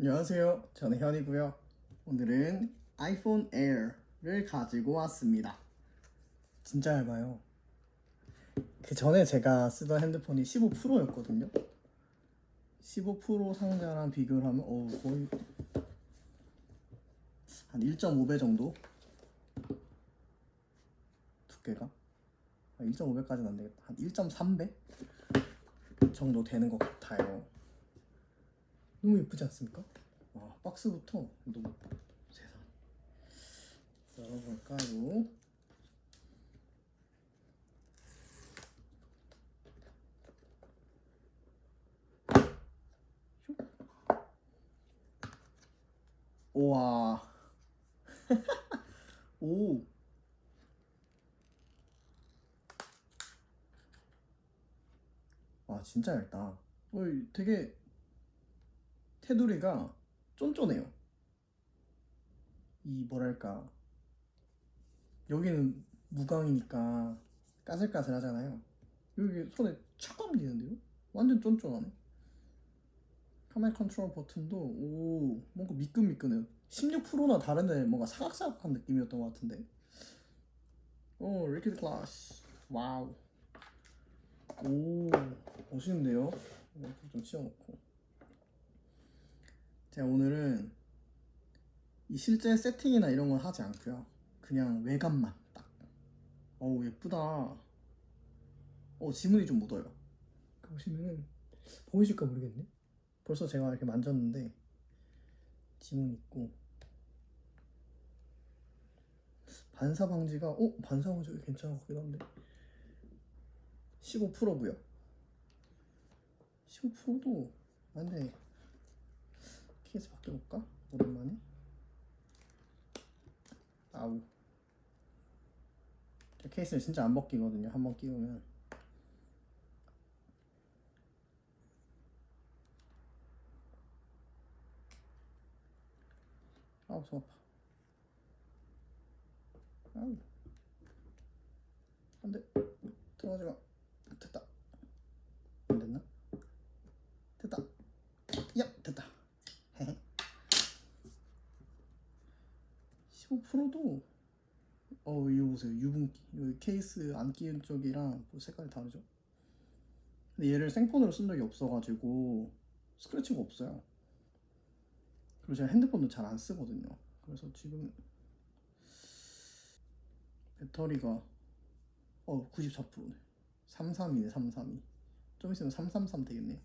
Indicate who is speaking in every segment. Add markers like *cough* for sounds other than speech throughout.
Speaker 1: 안녕하세요. 저는 현이고요. 오늘은 아이폰 에어를 가지고 왔습니다. 진짜 얇아요. 그 전에 제가 쓰던 핸드폰이 15 프로였거든요. 15 프로 상자랑 비교를 하면 어 거의 한 1.5배 정도 두께가 1.5배까지는 안 되겠다. 한 1.3배 정도 되는 것 같아요. 너무 예쁘지 않습니까? 와 박스부터 너무 세상 열어볼까요? 슉. 우와 오 와, 진짜 얇다. 어, 되게 테두리가 쫀쫀해요. 이 뭐랄까 여기는 무광이니까 까슬까슬하잖아요. 여기 손에 착 감기는데요? 완전 쫀쫀하네. 카메라 컨트롤 버튼도 오 뭔가 미끈미끈해요. 16%나 다른데 뭔가 사각사각한 느낌이었던 것 같은데. 오 리퀴드 클래스 와우. 오 멋있는데요? 어, 좀 치워놓고. 제가 오늘은 이 실제 세팅이나 이런 건 하지 않고요. 그냥 외관만 딱. 어우 예쁘다. 어 지문이 좀 묻어요. 그 보시면은 보이실까 모르겠네. 벌써 제가 이렇게 만졌는데 지문 있고 반사 방지가 어 반사 방지가 괜찮은 것 같기도 한데 15%고요. 15%도 안돼. 케이스 바꿔볼까? 오랜만에? 아우. 저 케이스는 진짜 안 벗기거든요. 한번 끼우면. 아우 손 아파. 아우. 안돼. 들어가지마. 됐다 안 됐나? 됐다 야 됐다 15%도 어 이거 보세요. 유분기. 케이스 안 끼운 쪽이랑 뭐 색깔이 다르죠? 근데 얘를 생폰으로 쓴 적이 없어가지고 스크래치가 없어요. 그리고 제가 핸드폰도 잘 안 쓰거든요. 그래서 지금 배터리가 어 94%네 332네 332 좀 있으면 333 되겠네요.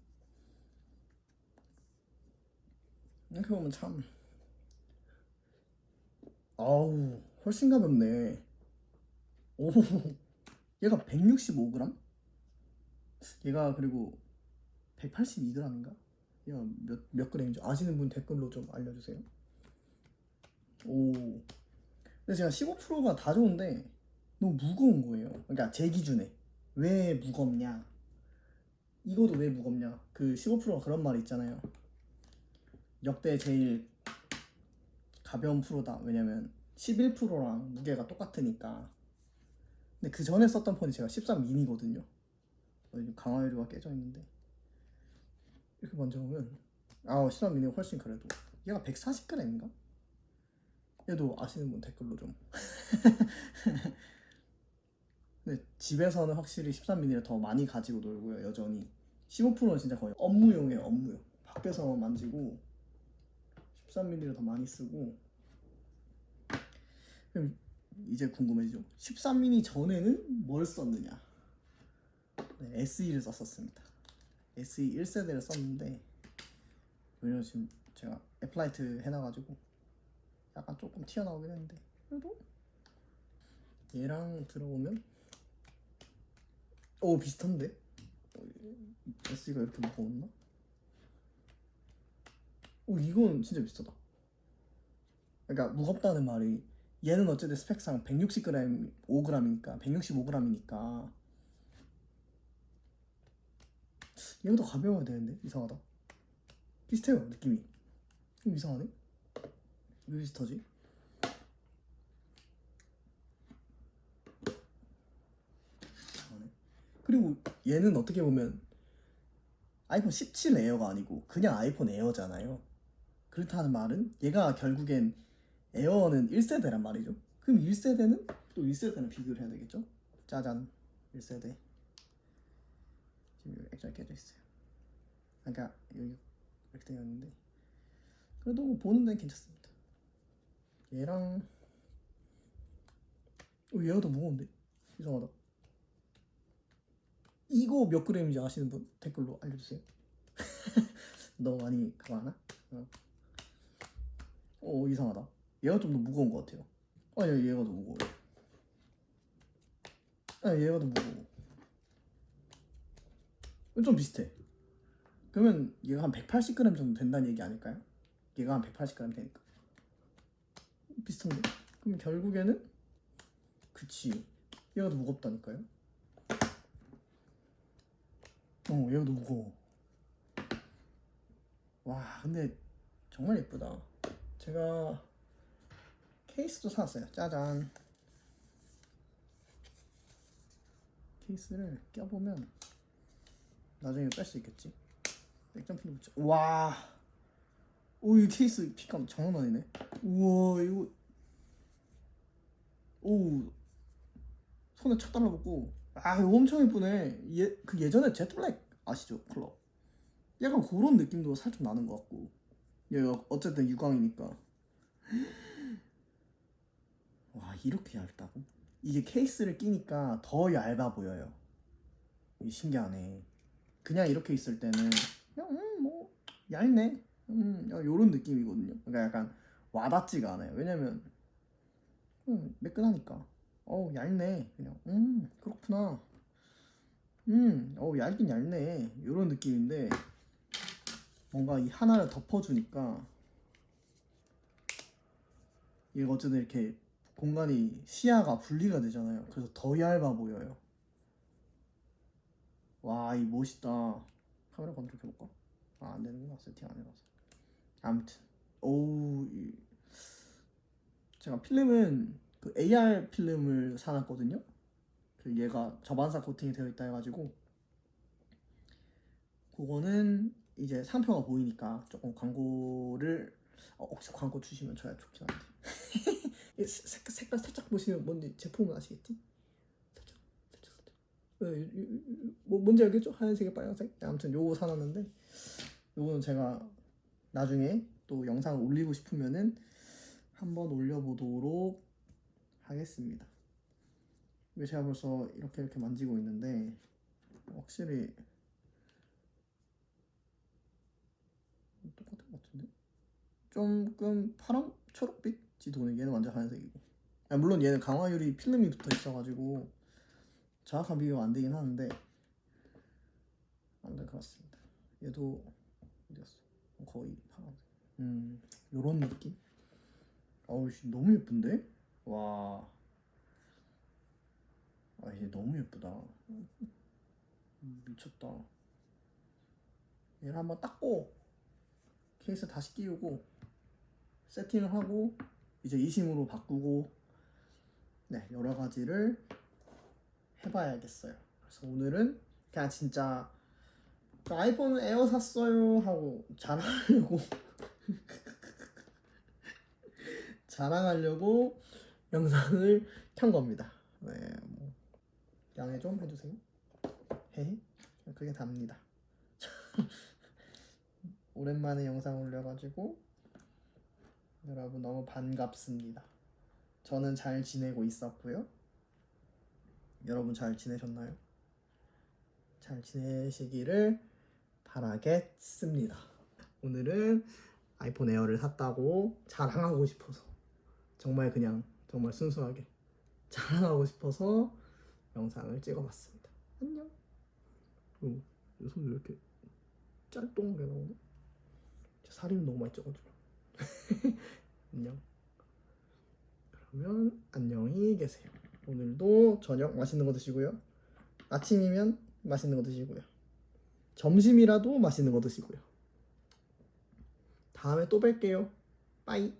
Speaker 1: 이렇게 보면 참 아우 훨씬 가볍네 오 얘가 165g? 얘가 그리고 182g인가? 얘가 몇, 몇 g인지 아시는 분 댓글로 좀 알려주세요 오 근데 제가 15%가 다 좋은데 너무 무거운 거예요 그러니까 제 기준에 왜 무겁냐 이거도 왜 무겁냐 그 15%가 그런 말이 있잖아요 역대 제일 가벼운 프로다. 왜냐면 11%랑 무게가 똑같으니까. 근데 그 전에 썼던 폰이 제가 13 미니거든요. 어, 강화유리가 깨져 있는데 이렇게 만져보면 아, 13 미니가 훨씬 그래도 얘가 140g인가? 얘도 아시는 분 댓글로 좀. *laughs* 근데 집에서는 확실히 13mm를 더 많이 가지고 놀고요, 여전히. 15%는 진짜 거의 업무용이에요, 업무용. 밖에서 만지고 13mm를 더 많이 쓰고 이제 궁금해지죠 13mm 전에는 뭘 썼느냐 네, SE를 썼었습니다 SE 1세대를 썼는데 왜냐면 지금 제가 애플라이트 해놔가지고 약간 조금 튀어나오긴 했는데 그래도 얘랑 들어보면 오 비슷한데 SE가 이렇게 무거웠나? 오 이건 진짜 비슷하다. 그러니까 무겁다는 말이 얘는 어쨌든 스펙상 160g, 5g이니까 165g이니까 얘가 더 가벼워야 되는데 이상하다. 비슷해요 느낌이. 좀 이상하네. 왜 비슷하지? 그리고 얘는 어떻게 보면 아이폰 17 에어가 아니고 그냥 아이폰 에어잖아요. 그렇다는 말은 얘가 결국엔 에어는 1세대란 말이죠. 그럼 1세대는 또 1세대는 비교를 해야 되겠죠? 짜잔 1세대 지금 액자가 깨져 있어요. 그러니까 여기 이렇게 되어 있는데 그래도 뭐 보는 데는 괜찮습니다. 얘랑 어, 얘가 더 무거운데 이상하다. 이거 몇 그램인지 아시는 분 댓글로 알려주세요. *laughs* 너 많이 그거 하나? 어. 어 이상하다. 얘가 좀 더 무거운 것 같아요. 아니 얘가 더 무거워요. 아니 얘가 더 무거워. 좀 비슷해. 그러면 얘가 한 180g 정도 된다는 얘기 아닐까요? 얘가 한 180g 되니까. 비슷한데? 그럼 결국에는 그치. 얘가 더 무겁다니까요. 어, 얘가 더 무거워. 와, 근데 정말 예쁘다. 제가 케이스도 사왔어요. 짜잔. 케이스를 껴보면 나중에 뺄 수 있겠지. 액정핀 붙여. 와. 오, 이 케이스 핏감 장난 아니네. 우와, 이거. 오. 손에 착 달라붙고. 아, 이거 엄청 예쁘네. 예, 그 예전에 제트블랙 아시죠? 컬러. 약간 그런 느낌도 살짝 나는 것 같고. 얘가 어쨌든 유광이니까. 와, 이렇게 얇다고? 이게 케이스를 끼니까 더 얇아 보여요. 신기하네. 그냥 이렇게 있을 때는 그냥 음, 뭐 얇네. 음, 요런 느낌이거든요. 그러니까 약간 와닿지가 않아요. 왜냐면 음, 매끈하니까. 어우 얇네. 그냥 음 그렇구나. 음, 어우 얇긴 얇네. 요런 느낌인데 뭔가 이 하나를 덮어주니까 얘가 어쨌든 이렇게 공간이 시야가 분리가 되잖아요. 그래서 더 얇아 보여요. 와, 이 멋있다. 카메라 검색해볼까? 아, 안 되는구나. 세팅 안 해놔서. 아무튼. 오우, 이... 제가 필름은 그 AR 필름을 사놨거든요. 그 얘가 저반사 코팅이 되어 있다 해가지고 그거는 이제 상표가 보이니까 조금 광고를 어, 혹시 광고 주시면 저야 좋긴 한데 이 *laughs* 색, 색- 색깔 살짝 보시면 뭔지 제품은 아시겠지? 살짝 살짝 살짝 이- 뭐 뭔지 알겠죠? 하얀색에 빨간색 아무튼 요거 사놨는데 요거는 제가 나중에 또 영상을 올리고 싶으면은 한번 올려보도록 하겠습니다 이게 제가 벌써 이렇게 이렇게 만지고 있는데 확실히 똑같은 것 같은데? 조금 파란 초록빛 이 도는 얘는 완전 하얀색이고. 아, 물론 얘는 강화유리 필름이 붙어 있어가지고 정확한 비교가 안 되긴 하는데 아무튼 그렇습니다. 얘도 어디 갔어? 거의 파란색. 음 요런 느낌? 어우 씨, 너무 예쁜데? 와. 아, 이게 너무 예쁘다. 음, 미쳤다. 얘를 한번 닦고 케이스 다시 끼우고 세팅을 하고 이제 이심으로 바꾸고 네 여러 가지를 해봐야겠어요. 그래서 오늘은 그냥 진짜 저 아이폰 에어 샀어요 하고 자랑하려고 *laughs* 자랑하려고 영상을 켠 겁니다. 네, 뭐 양해 좀 해주세요. 헤헤 그게 답니다. *laughs* 오랜만에 영상 올려가지고 여러분 너무 반갑습니다. 저는 잘 지내고 있었고요. 여러분 잘 지내셨나요? 잘 지내시기를 바라겠습니다. 오늘은 아이폰 에어를 샀다고 자랑하고 싶어서 정말 그냥 정말 순수하게 자랑하고 싶어서 영상을 찍어봤습니다. 안녕. 어, 손왜 이렇게 짤똥하게 나오네? 살이 너무 많이 쪄가지고 *laughs* 안녕. 그러면 안녕히 계세요. 오늘도 저녁 맛있는 거 드시고요. 아침이면 맛있는 거 드시고요. 점심이라도 맛있는 거 드시고요. 다음에 또 뵐게요. 빠이